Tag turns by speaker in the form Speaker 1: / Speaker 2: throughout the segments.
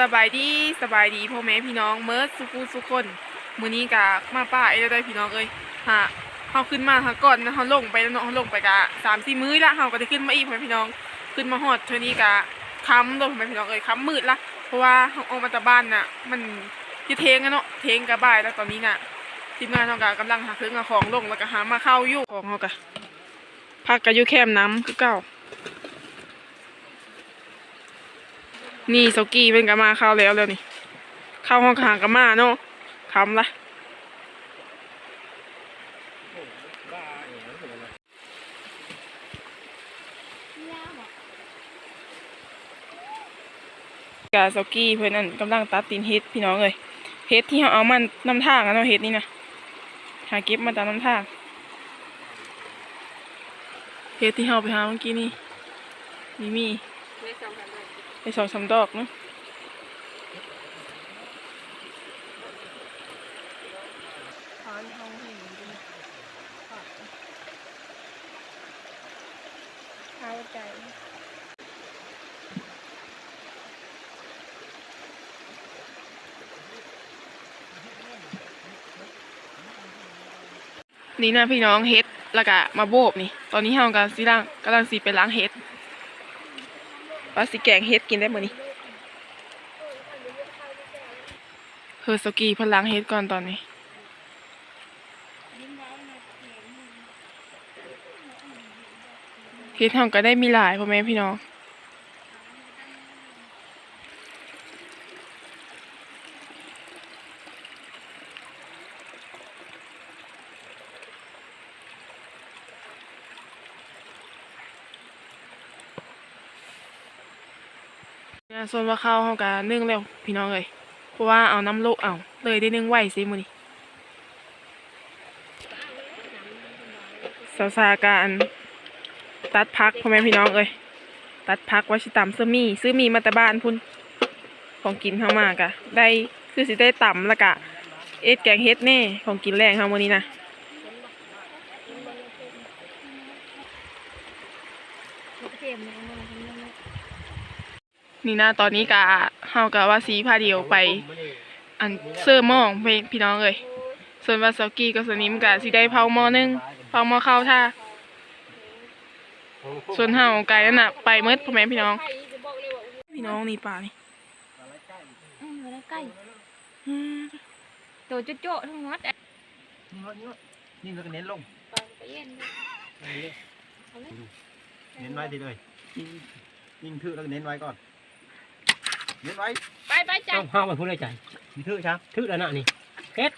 Speaker 1: สบายดีสบายดีพ่อแม่พี่น้องเมิร์ดสุกุสุคนมือนี้กะมาป้าไอ้ได้พี่น้องเอ้ยฮะเฮาขึ้นมาหาก่อนนะเฮาลงไปแล้วเนาะเฮาลงไปกะ3-4มื้อละเฮาก็ได้ขึ้นมาอีกพ่อพี่น้องขึ้นมาฮอดเท่านี้กะค้ำเด้อพ่อแม่พี่น้องเอ้ยค้ำมืดละเพราะว่าเฮาออกมาจากบ้านน่ะ มันอยู่เทงอะเนาะเทงกะบ่ายแล้วตอนนี้น่ะทีมงานเฮากะกำลังหาเครื่องของลงแล้วก็หามาเข้าอยู่ของเฮากะพักกะยู่แคมน้ำคือเก่า นี่สกี้เป็นกามาเข้าแล้วแล้วนี่ เข้าห้องขางกามาเนาะคำละกาสกี้เพื่อนนั่นกำลังตัดตีนเฮ็ดพี่น้องเลยเฮ็ดที่เขาเอามันน้ำทางอะเนาะเฮ็ดนี่นะหาเก็บมาตามน้ำทางเฮ็ดที่เขาไปหาเมื่อกี้นี่นี่มี ไปสองสามดอกเนาะนี่นะพี่น้องเฮ็ดแล้วก็มาโบบนี่ ตอนนี้เฮากำลังสิล้างกำลังสิไปล้างเฮ็ด ว่าสิแกงเฮ็ดกินได้มื้อนี้เฮอร์สกีพลังเฮ็ดก่อนตอนนี้เฮ็ดทำก็ได้มีหลายพ่อแม่พี่น้อง งานส่วนว่าข้าวเฮาก็นึ่งแล้วพี่น้องเอ้ยเพราะว่าเอาน้ำโลกเอาเลยได้นึ่งไหวสิมือนี้สาวสาการตัดพักพ่อแม่พี่น้องเอ้ยตัดพักไว้สิตำซื้อมีซื้อมีมาแต่บ้านพุ่นของกินเฮามากะได้คือสิได้ตำแล้วก็เอ็ดแกงเฮ็ดแน่ของกินแรงเฮามื้อนี้นะ นี่นะตอนนี้กะเฮากะว่าสีพาเดียวไป อันเสื้อหม้องไปพี่น้องเอ้ยส่วนวาซากิกับสนิมกะสิได้เผาหม้อหนึงเผาหม้อข้าวท่าส่วนเฮาไก่นั่นน่ะไปเมดพ่อแม่พี่น้อง พี่น้องนี่ป่านี่
Speaker 2: อืมอยู่ในใกล้
Speaker 1: อืม
Speaker 2: โตโจ๊ะโจ๊ะทั้งหมดอะ
Speaker 3: นี่งดนี่งดนี่เราก็เน้นลง
Speaker 2: ตอนไปเย็นเลยเอาเลย
Speaker 3: เน้นไว้ดีเลยยิ่งทื่อแล้วก็เน้นไว้ก่อน เน้นไว้
Speaker 2: ไปไปใจ
Speaker 4: ต้องห้ามมันพูดเลยใจมีทื่อช้าทื่อแล้วนะนี่เฮ็ด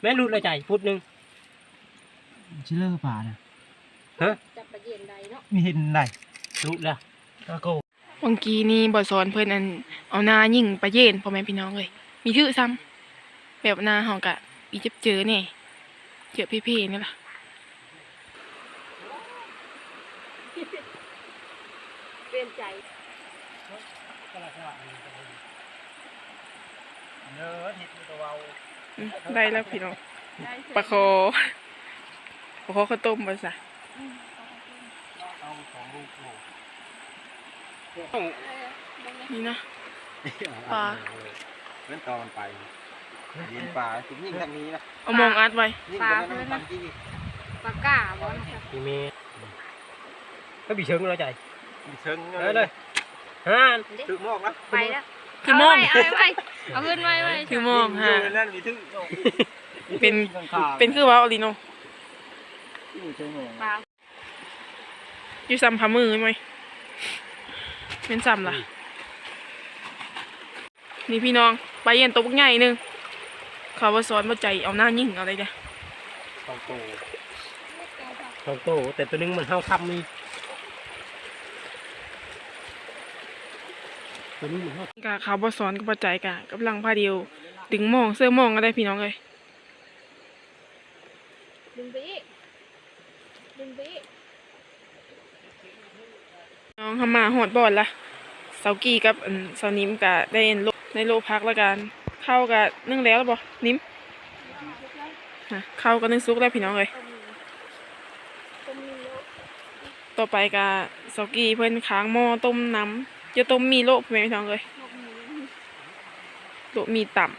Speaker 4: แม่นรูดเลยใจพุดหนึ่ง
Speaker 3: ชิลเลอร์ป่านะ
Speaker 2: จับไปเย็นใดเนาะ
Speaker 3: มีเห็นได้
Speaker 4: รูดแล้วตะโก
Speaker 1: บางกีนี่บ่สอนเพิ่นอันเอาหน้ายิ่งไปเย็นพ่อแม่พี่น้องเลย มีชื่อซ้ำแบบหน้าเฮากะอีเจ็บเจอแน่เจอพี่ๆนี่ล่ะ
Speaker 2: เปลี่ยนใจ
Speaker 3: เนื้อทิศตัวเบา
Speaker 1: อืมได้แล้วพี่น้องปลาคอปลาคอข้าวต้มบ่ซะ
Speaker 3: เอาของลูกโอ้
Speaker 1: นี่นะปลา
Speaker 3: เล่นตอนไปเย็นป่าถึงยิ่งทางนี้นะ
Speaker 1: เอามองอัดไว้
Speaker 3: ยิ่งกันนั้นทำที่
Speaker 2: ปากก้าบอล
Speaker 4: มีเมย์ก็บีเชิงเลยใจ
Speaker 3: เชิง
Speaker 4: เออเลยฮ่าน
Speaker 3: ถึงมองนะ
Speaker 2: ไปแล้ว
Speaker 1: คือมอง
Speaker 2: เอาไว้ เอาขึ้นไว้ไว้
Speaker 1: คือมองฮะ
Speaker 3: นั่นมีถึง
Speaker 1: เป็นเป็นคือว่าออริโน
Speaker 3: เชิงมอง
Speaker 2: ปลา
Speaker 1: อยู่ซ้ำพามือไหมเป็นซ้ำล่ะ นี่พี่น้องไปเย็นตกใหญ่หนึงเขาว่าสอนว่าใจเอาหน้ายิ่งเอาอะไรเด้
Speaker 4: สองโตสองโตแต่ตัวนึงมันเท่าคำมี ตัวนี้มันเท่ากะ
Speaker 1: เขาบ่สอนก็บ่ใจกะกำลังพาเดียว ดึงหมองเสื้อหมองก็ได้พี่น้องเลย
Speaker 2: ดึงไปอีกดึงไปอีก
Speaker 1: น้องทำมาหอดบอดละเสากี้กับอันเสานิมกะได้โลในโลพักแล้วกันเข้ากะนึ่งแล้วหรือบ่นิมฮะเข้าก็นึ่งซุกได้พี่น้องเลย
Speaker 2: ต้มมีโล
Speaker 1: ต่อไปกะเสากี้เพิ่นค้างหม้อต้มน้ำ จะต้มมีโลพ่อแม่พี่น้องเลยโลกมีต่ำ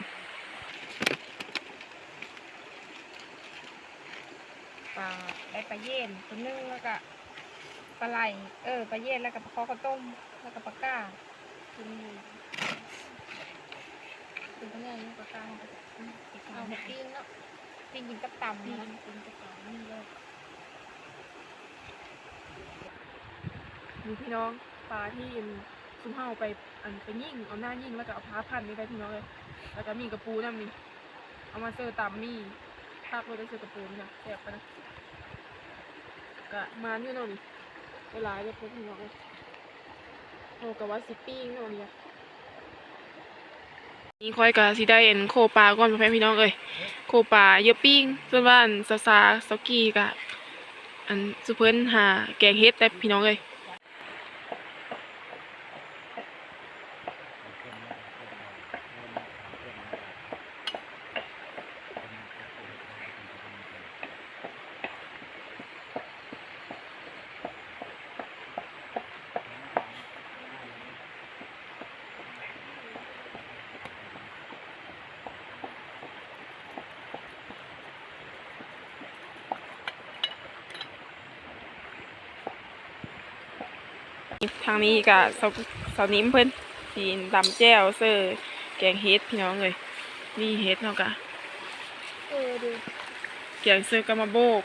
Speaker 2: ปลาได้ปลาเย็นตัวนึงแล้วก็ปลาไหลเออปลาเย็นแล้วก็ปลาคอข้าวต้มแล้วก็ปลาก้าตัวนี้ตัวนี้นี่ปลาก้าเอาไปปิ้งเนาะปิ้งกินกับตำนะปิ้งกับตำนี่เลยำ
Speaker 1: มีพี่น้องปลาที่ ซุมเฮาไปอันไปยิงเอาหน้ายิงแล้วก็เอาพาพันนี่ได้พี่น้องเลยแล้วก็มีกระปูน้ำนี่เอามาเสิร์ฟตำมีภาพไว้ได้เสิร์ฟกระปูนี่ะแซ่บปะนะก็มาเนี่ยเนาะนี่เวลาเรียบร้อยพี่น้องเลยโอ้กับว่าสิปิ้งเนาะนี่อะนี่ค่อยกับสิได้เอ็นโคปลาก่อนพ่อแม่พี่น้องเอ้ยโคปลาเยอะปิ้งส่วนบ้านซาซาซอกกี้กะอันสุเพิ่นหาแกงเฮ็ดแต่พี่น้องเอ้ย ทางนี้กับสาวสาวนิ้มเพิ่นสีดำแจ้วเซอร์แกงเฮ็ดพี่น้องเลยนี่เฮ็ดเนาะกะ
Speaker 2: เออดู
Speaker 1: แกงเซอร์กะมาโบก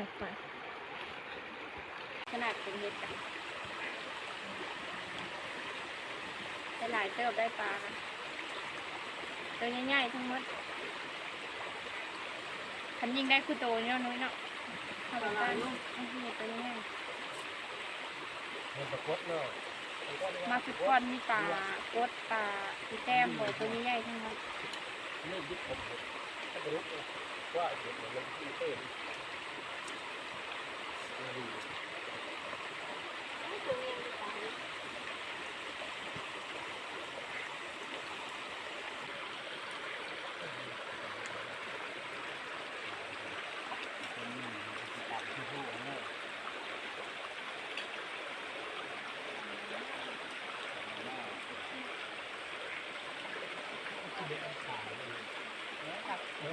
Speaker 2: เดี๋ยวเดี๋ยว
Speaker 1: ไป
Speaker 2: ขนาดเป็นเห็ดกันได้หลายเติบได้ปลานะตัวใหญ่ๆทั้งหมดคันยิงได้คือโตเนี่ยน้อยเนาะเอาไปตั้งเอาเห็ดตัวใหญ่มาสุดก้อนมีปลากดปลาอีแต้มบ่ตัวใหญ่ๆทั้งหมด
Speaker 3: เดิ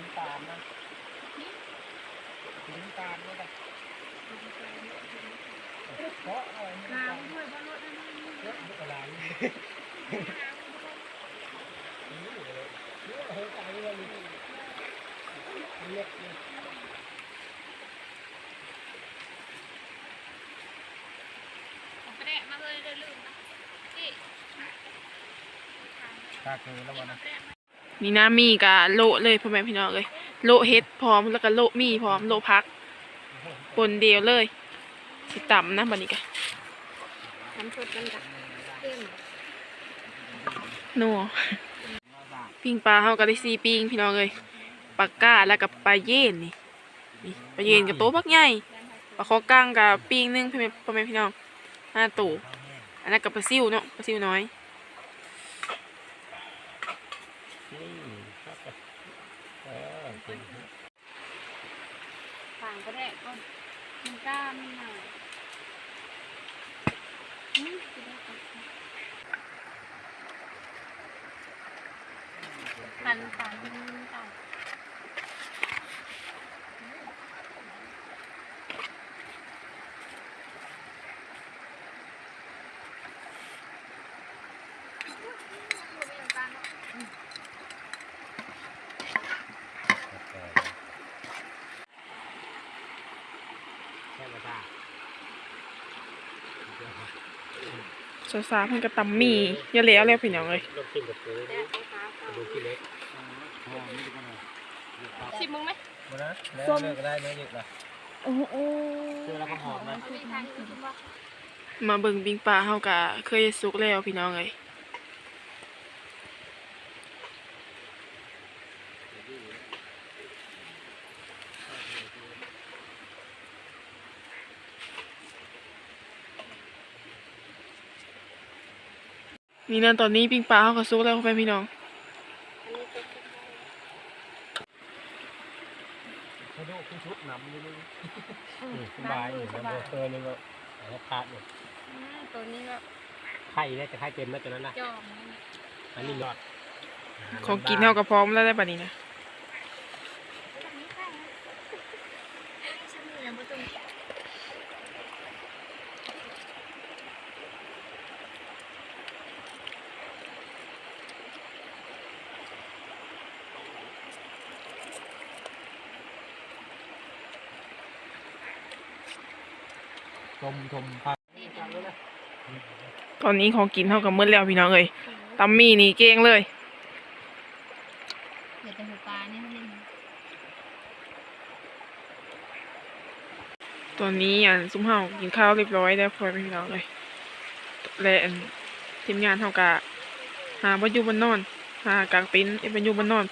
Speaker 3: นตามนะเดินตามนี่แหละ เพราะอะไรน้ำ
Speaker 2: ด้วยบ่ลดอันนี้
Speaker 3: เยอะอะไรนี่เลยเล็กเลย
Speaker 2: เอาไปแดะมาเลยเดี๋ยวลืมนะนี่
Speaker 3: ตาคือแล้ววันะ
Speaker 1: มีน้ำมีกะโลเลยพ่อแม่พี่น้องเลยโลเฮ็ดพร้อมแล้วก็โลมีพร้อมโลพัก ปนเดียวเลยสิต่ำนะบัดนี้กะ
Speaker 2: น้ำสดมันกับเข้ม
Speaker 1: นัวปิ้งปลาเฮาก็ได้ซีปิ้งพี่น้องเลยปลาก้าแล้วกับปลาเย็นนี่นี่ปลาเย็นกับโต๊ะบักใหญ่ปลาคอกลางกับปิ้งหนึงพ่อแม่พ่อแม่พี่น้องห้าตู่อันนั้นกับปลาซิวเนาะปลาซิวน้อย
Speaker 2: ฝางก็ได้ก็มัน กล้ามหนาอืมสิได้ครันหัน ฝางยิงต่าง
Speaker 1: สาวสาเพิ่นก็ตำหมี่อย่าแล้วแล้วพี่น้องเอ้ย
Speaker 4: ลองชิมกับปูดูที่เล็ก
Speaker 2: ชิมมึงไหม
Speaker 3: มานะแล้วเลิกก็ได้เนื้อเยอะละ
Speaker 2: โอ้โห
Speaker 4: เจอแล้วก็หอมนะ
Speaker 2: มีทางอื่นชิมบ่
Speaker 1: มาเบิ่งปิ้งปลาเฮาก็เคยสุกแล้วพี่น้องเอ้ย นี่นั่นตอนนี้ปิ้งปลาเฮาก็สุกแล้วพ่อแม่พี่น้อง
Speaker 2: อันนี้ก็คือ
Speaker 3: เขาดูคุณชุดนำนี่เลย
Speaker 2: อืม
Speaker 4: สบายอยู่
Speaker 2: ส
Speaker 4: นะ
Speaker 2: บาย
Speaker 4: เออนี่ก็แล้วพาดอยู่
Speaker 2: อืมตัวนี้ก็
Speaker 4: ไข่เนี่ยจะไข่เต็มแล้วตัวนั้นนะ
Speaker 2: จอมนี่
Speaker 4: อันนี้ยอด
Speaker 1: ของกินเฮาก็พร้อมแล้วได้บัดนี้นะ
Speaker 2: ตัวนี้ค่ะฉันเหลือบ่ต้อง
Speaker 3: ช มชมภาพ
Speaker 1: ตอนนี้ของกินเฮาก็หมดแล้วพี่น้องเอ้ยตำหมี่นี่เก่งเลย
Speaker 2: เดี๋ยวจะหัวปลาเนี่ยเล่น
Speaker 1: ตอนนี้อันซุ้มเฮากินข้าวเรียบร้อยแล้วพ่อแม่พี่น้องเลยและอันทีมงานเฮากะหาบ่อยู่บนนอนหากางปิ้นเอ้ยบ่อยู่บนนอน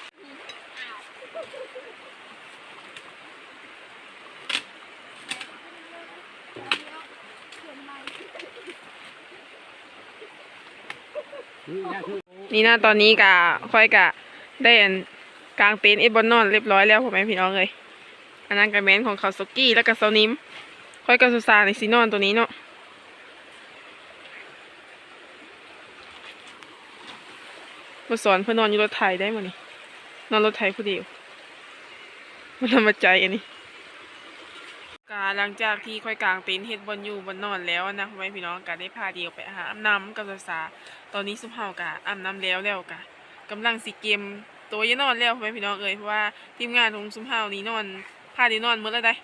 Speaker 4: นี่นะ
Speaker 1: ตอนนี้กะค่อยกะได้นกางเต็นท์เอ็ดบนนอนเรียบร้อยแล้วพ่อแม่พี่น้องเลยอันนั้นกะแมนของเขาสกี้แล้วก็เซานิมค่อยกะสุสาในซีนอนตัวนี้เนาะมาสอนเพื่อนอนอยู่รถไถได้มั้นี่นอนรถไถผู้เดียวมันธรรมใจอันนี้ กาหลังจากที่ค่อยกางเต็นท์เฮ็ดบนอยู่บนนอนแล้วนะพ่อแม่พี่น้องกะได้พาเดียวไปหาอาบน้ำกับสาวสาตอนนี้ซุปเฮากะอาบน้ำแล้วแล้วกะกำลังสิเกมตัวยานอนแล้วพ่อแม่พี่น้องเอ้ยเพราะว่าทีมงานของซุปเฮานี่นอนพาได้นอนหมดแล้วได้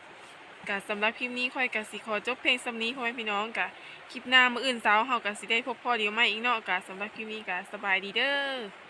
Speaker 1: กะสำหรับคลิปนี้ค่อยกะสิขอจบเพลงสำนี้พ่อแม่พี่น้องกะคลิปหน้ามืออื่นเช้าเฮากะสิได้พบพ่อเดียวใหม่อีกเนาะกะสำหรับคลิปนี้กะสบายดีเด้อ